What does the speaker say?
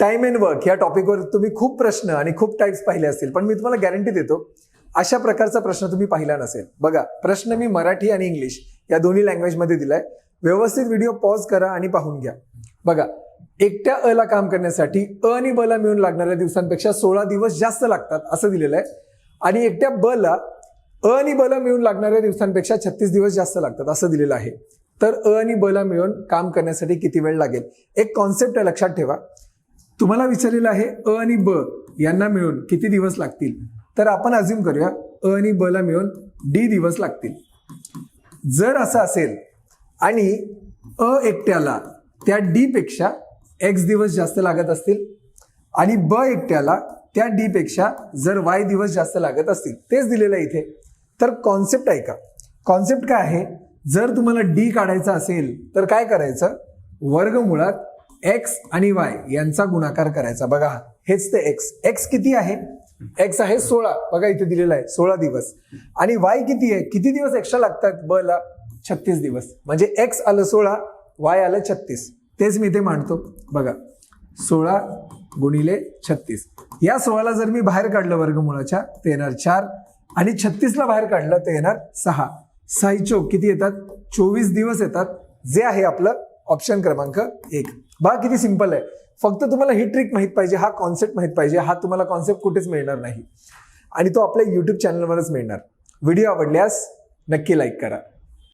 Time and work या टॉपिकवर तुम्ही खूप प्रश्न आणि खूप टाईप्स पाहिले असतील पण मी तुम्हाला गॅरंटी देतो अशा प्रकारचा प्रश्न तुम्ही पाहिला नसेल. बघा प्रश्न मी मराठी आणि इंग्लिश या दोन्ही लँग्वेजमध्ये दिलाय. व्यवस्थित व्हिडिओ पॉज करा आणि पाहून घ्या. बघा एकट्या अ ला काम करण्यासाठी अ आणि बला मिळून लागणाऱ्या दिवसांपेक्षा सोळा दिवस जास्त लागतात असं दिलेलं आहे आणि एकट्या बला अ आणि बला मिळून लागणाऱ्या दिवसांपेक्षा छत्तीस दिवस जास्त लागतात असं दिलेलं आहे. तर अ आणि बला मिळून काम करण्यासाठी किती वेळ लागेल? एक कॉन्सेप्ट लक्षात ठेवा. तुम्हाला विचारलेलं आहे अ आणि ब यांना मिळून किती दिवस लागतील? तर आपण अज्युम करूया अ आणि ब ला मिळून डी दिवस लागतील. जर असं असेल आणि अ एकट्याला त्या डी पेक्षा एक्स दिवस जास्त लागत असतील आणि ब एकट्याला त्या डी पेक्षा जर वाय दिवस जास्त लागत असतील तेच दिलेलं आहे इथे. तर कॉन्सेप्ट ऐका. कॉन्सेप्ट काय आहे? जर तुम्हाला डी काढायचा असेल तर काय करायचं? वर्गमुळात एक्स आणि वाय यांचा गुणाकार करायचा. बघा हेच ते एक्स एक्स किती आहे? एक्स आहे सोळा. बघा इथे दिलेला आहे सोळा दिवस. आणि वाय किती आहे? किती दिवस एक्स्ट्रा लागतात? ब ला छत्तीस दिवस. म्हणजे एक्स आलं सोळा वाय आलं छत्तीस. तेच मी ते मांडतो. बघा सोळा गुणिले छत्तीस. या सोळाला जर मी बाहेर काढलं वर्गमुळाच्या ते येणार चार. आणि छत्तीसला बाहेर काढलं ते येणार सहा. साई चौक किती येतात? चोवीस दिवस येतात. जे आहे आपलं ऑप्शन क्रमांक एक. बा किती सिंपल आहे? फक्त तुम्हाला ही ट्रिक माहीत पाहिजे हा कॉन्सेप्ट माहीत पाहिजे हा तुम्हाला कॉन्सेप्ट कुठेच मिळणार नाही. आणि तो आपल्या यूट्यूब चॅनलवरच मिळणार. व्हिडिओ आवडल्यास नक्की लाईक करा.